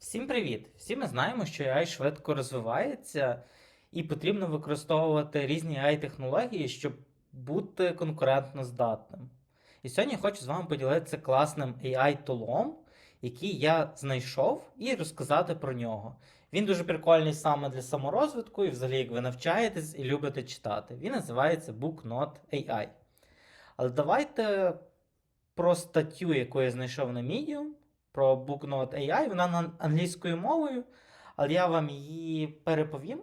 Всім привіт! Всі ми знаємо, що AI швидко розвивається і потрібно використовувати різні AI-технології, щоб бути конкурентно здатним. І сьогодні я хочу з вами поділитися класним AI-тулом, який я знайшов, і розказати про нього. Він дуже прикольний саме для саморозвитку, і взагалі, як ви навчаєтесь і любите читати. Він називається BookNote AI. Але давайте про статтю, яку я знайшов на Medium, про BookNote AI. Вона на англійською мовою, але я вам її переповім.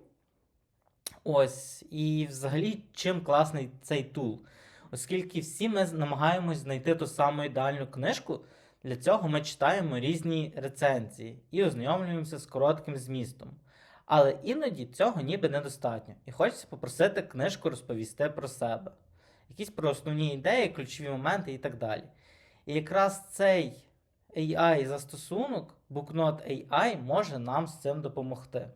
Ось, і взагалі, чим класний цей тул. Оскільки всі ми намагаємось знайти ту саму ідеальну книжку, для цього ми читаємо різні рецензії і ознайомлюємося з коротким змістом. Але іноді цього ніби недостатньо. І хочеться попросити книжку розповісти про себе, якісь про основні ідеї, ключові моменти і так далі. І якраз цей AI-застосунок, BookNote AI, може нам з цим допомогти.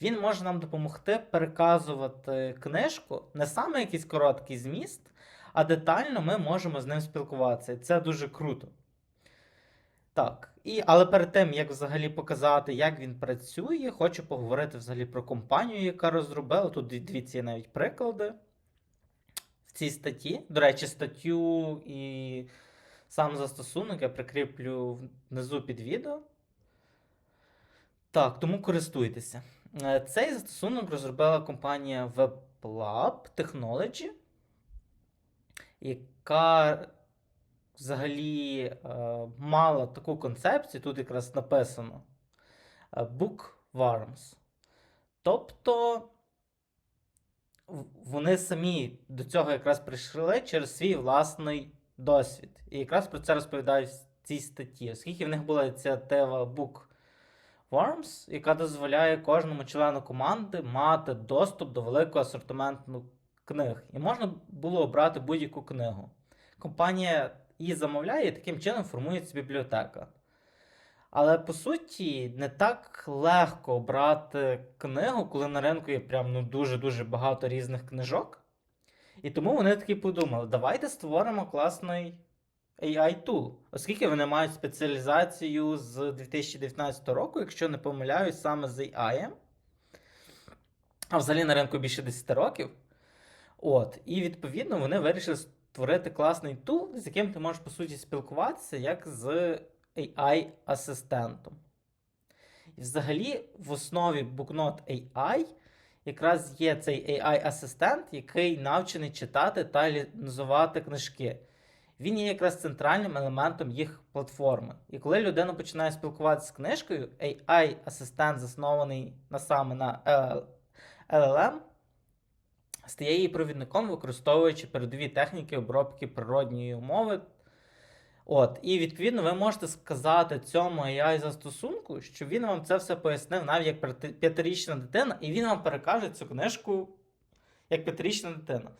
Він може нам допомогти переказувати книжку, не саме якийсь короткий зміст, а детально ми можемо з ним спілкуватися. І це дуже круто. Так, і, але перед тим, як взагалі показати, як він працює, хочу поговорити взагалі про компанію, яка розробила. Тут дивіться є навіть приклади в цій статті. До речі, статтю і сам застосунок я прикріплю внизу під відео. Так, тому користуйтеся. Е, Цей застосунок розробила компанія WebLab Technology, яка взагалі е, мала таку концепцію, тут якраз написано е, Bookworms. Тобто вони самі до цього якраз прийшли через свій власний досвід. І якраз про це розповідають в цій статті, оскільки в них була ініціатива Bookworms, яка дозволяє кожному члену команди мати доступ до великого асортименту книг. І можна було обрати будь-яку книгу. Компанія її замовляє і таким чином формується бібліотека. Але по суті, не так легко обрати книгу, коли на ринку є прям ну, дуже-дуже багато різних книжок. І тому вони таки подумали: давайте створимо класний AI-тул, оскільки вони мають спеціалізацію з 2019 року, якщо не помиляюсь, саме з AI. А взагалі на ринку більше 10 років. От, і відповідно вони вирішили створити класний тул, з яким ти можеш по суті спілкуватися як з AI-асистентом. І взагалі в основі BookNote AI якраз є цей AI-асистент, який навчений читати та аналізувати книжки. Він є якраз центральним елементом їх платформи. І коли людина починає спілкуватися з книжкою, AI-асистент, заснований на саме на LLM, стає її провідником, використовуючи передові техніки обробки природньої мови. От, і відповідно ви можете сказати цьому AI застосунку, що він вам це все пояснив навіть як п'ятирічна дитина, і він вам перекаже цю книжку як п'ятирічна дитина.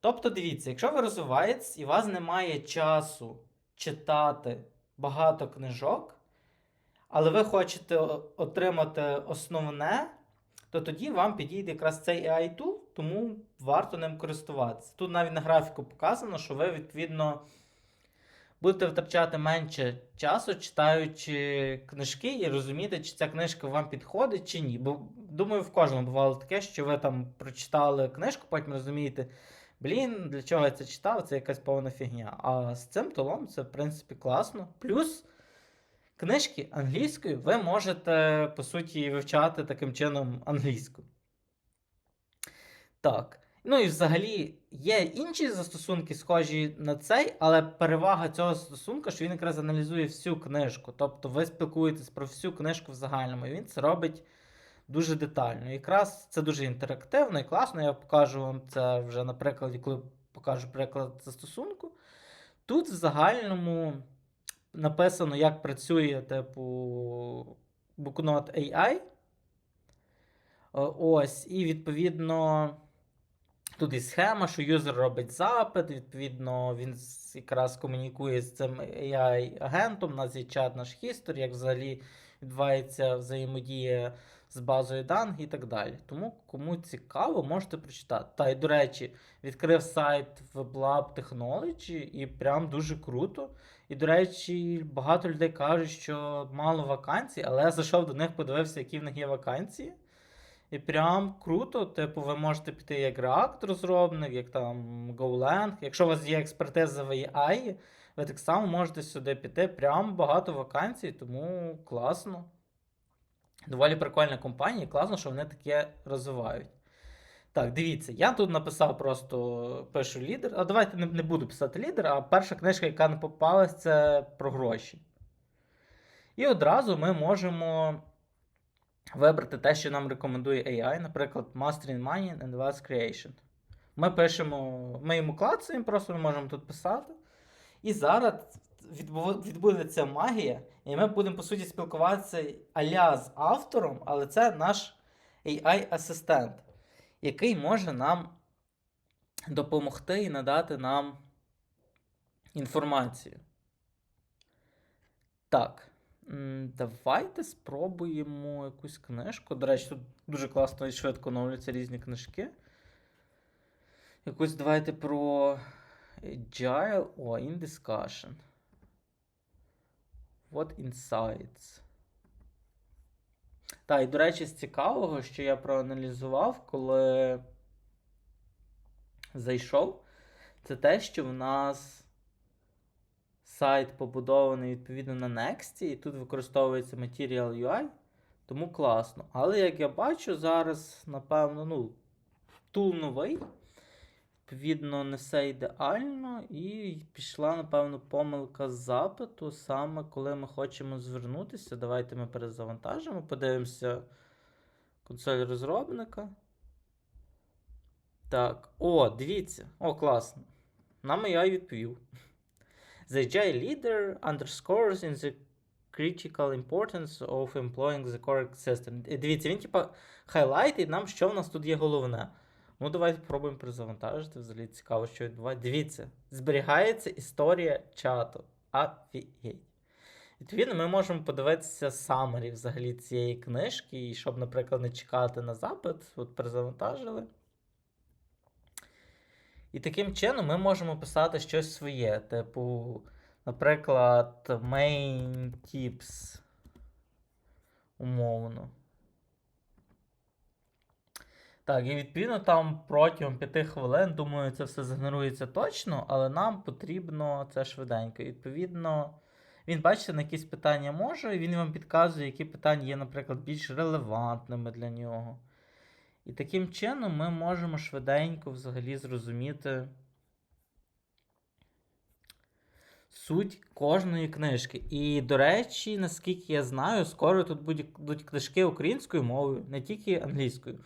Тобто, дивіться, якщо ви розвиваєтесь і у вас немає часу читати багато книжок, але ви хочете отримати основне, то тоді вам підійде якраз цей AI tool, тому варто ним користуватися. Тут навіть на графіку показано, що ви відповідно будете втрачати менше часу, читаючи книжки, і розуміти, чи ця книжка вам підходить, чи ні. Бо думаю, в кожному бувало таке, що ви там прочитали книжку, потім розумієте, блін, для чого я це читав, це якась повна фігня. А з цим толом це, в принципі, класно. Плюс. Книжки англійською ви можете, по суті, вивчати таким чином англійську. Так. Ну і взагалі є інші застосунки, схожі на цей, але перевага цього застосунка, що він якраз аналізує всю книжку. Тобто ви спілкуєтесь про всю книжку в загальному, і він це робить дуже детально. Якраз це дуже інтерактивно і класно. Я покажу вам це вже на прикладі, коли покажу приклад застосунку. Тут в загальному написано, як працює, типу, BookNote AI. Е, Ось, і відповідно. Тут і схема, що юзер робить запит, відповідно, він якраз комунікує з цим AI-агентом, у нас є чат наш history, як взагалі відбувається взаємодія з базою даних і так далі. Тому, кому цікаво, можете прочитати. Та й, до речі, відкрив сайт WebLab Technology і прям дуже круто. І, до речі, багато людей кажуть, що мало вакансій, але я зайшов до них, подивився, які в них є вакансії. І прям круто. Типу, ви можете піти як React-розробник, як там GoLang. Якщо у вас є експертиза в AI, ви так само можете сюди піти. Прям багато вакансій, тому класно. Доволі прикольна компанія, і класно, що вони таке розвивають. Так, дивіться, я тут написав просто пишу лідер. А давайте не, не буду писати лідер, а перша книжка, яка не попалась, це про гроші. І одразу ми можемо вибрати те, що нам рекомендує AI, наприклад, Mastering Money and Wealth Creation. Ми пишемо, ми йому клацаємо, просто ми можемо тут писати. І зараз відбудеться магія, і ми будемо, по суті, спілкуватися аля з автором, але це наш AI-асистент, який може нам допомогти і надати нам інформацію. Так. Давайте спробуємо якусь книжку. До речі, тут дуже класно і швидко оновлюються різні книжки. Якусь давайте про Agile. О, in discussion. What insights? Так, і до речі, з цікавого, що я проаналізував, коли зайшов, це те, що в нас сайт побудований відповідно на Next, і тут використовується Material UI, тому класно. Але як я бачу, зараз, напевно, ну, тул новий. Відповідно, не все ідеально, і пішла, напевно, помилка запиту, саме коли ми хочемо звернутися. Давайте ми перезавантажимо, подивимося консоль розробника. Так, о, дивіться. О, класно. Нам AI відповів. The agile leader underscores in the critical importance of employing the correct system. Дивіться, він типа хайлайтить нам, що в нас тут є головне. Ну, давайте спробуємо перезавантажити. Взагалі цікаво, що відбувається. Дивіться, зберігається історія чату. Афігеть. Відповідно, ми можемо подивитися самері взагалі цієї книжки, і щоб, наприклад, не чекати на запит, от перезавантажили. І таким чином ми можемо писати щось своє. Типу, наприклад, main tips. Умовно. Так, і відповідно там протягом 5 хвилин, думаю, це все згенерується точно, але нам потрібно це швиденько. І, Відповідно, він, бачите, на якісь питання може, і він вам підказує, які питання є, наприклад, більш релевантними для нього. І таким чином ми можемо швиденько взагалі зрозуміти суть кожної книжки. І, до речі, наскільки я знаю, скоро тут будуть книжки українською мовою, не тільки англійською.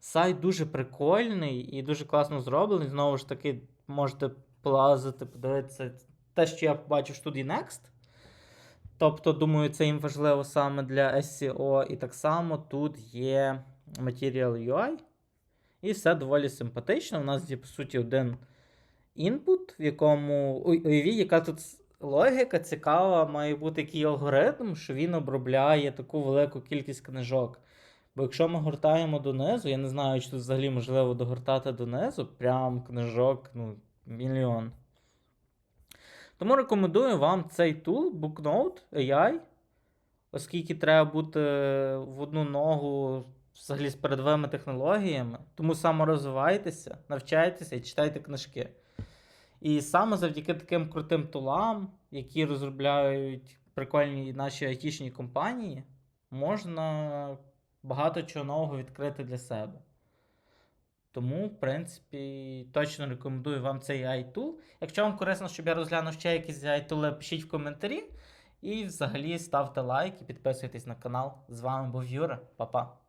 Сайт дуже прикольний і дуже класно зроблений. Знову ж таки, можете плазити, подивитися те, що я бачу в студії Next. Тобто, думаю, це їм важливо саме для SEO. І так само тут є Material UI. І все доволі симпатично. У нас є, по суті, один інпут, в якому. Ой, Уявіть, яка тут логіка цікава, має бути який алгоритм, що він обробляє таку велику кількість книжок. Бо якщо ми гортаємо донизу, я не знаю, чи тут взагалі можливо догортати донизу, прям книжок, ну, мільйон. Тому рекомендую вам цей тул, BookNote AI, оскільки треба бути в одну ногу взагалі з передовими технологіями. Тому саморозвивайтеся, навчайтеся і читайте книжки. І саме завдяки таким крутим тулам, які розробляють прикольні наші айтішні компанії, можна багато чого нового відкрити для себе. Тому, в принципі, точно рекомендую вам цей AI-тул. Якщо вам корисно, щоб я розглянув ще якісь AI-тули, пишіть в коментарі. І взагалі ставте лайк і підписуйтесь на канал. З вами був Юра. Па-па.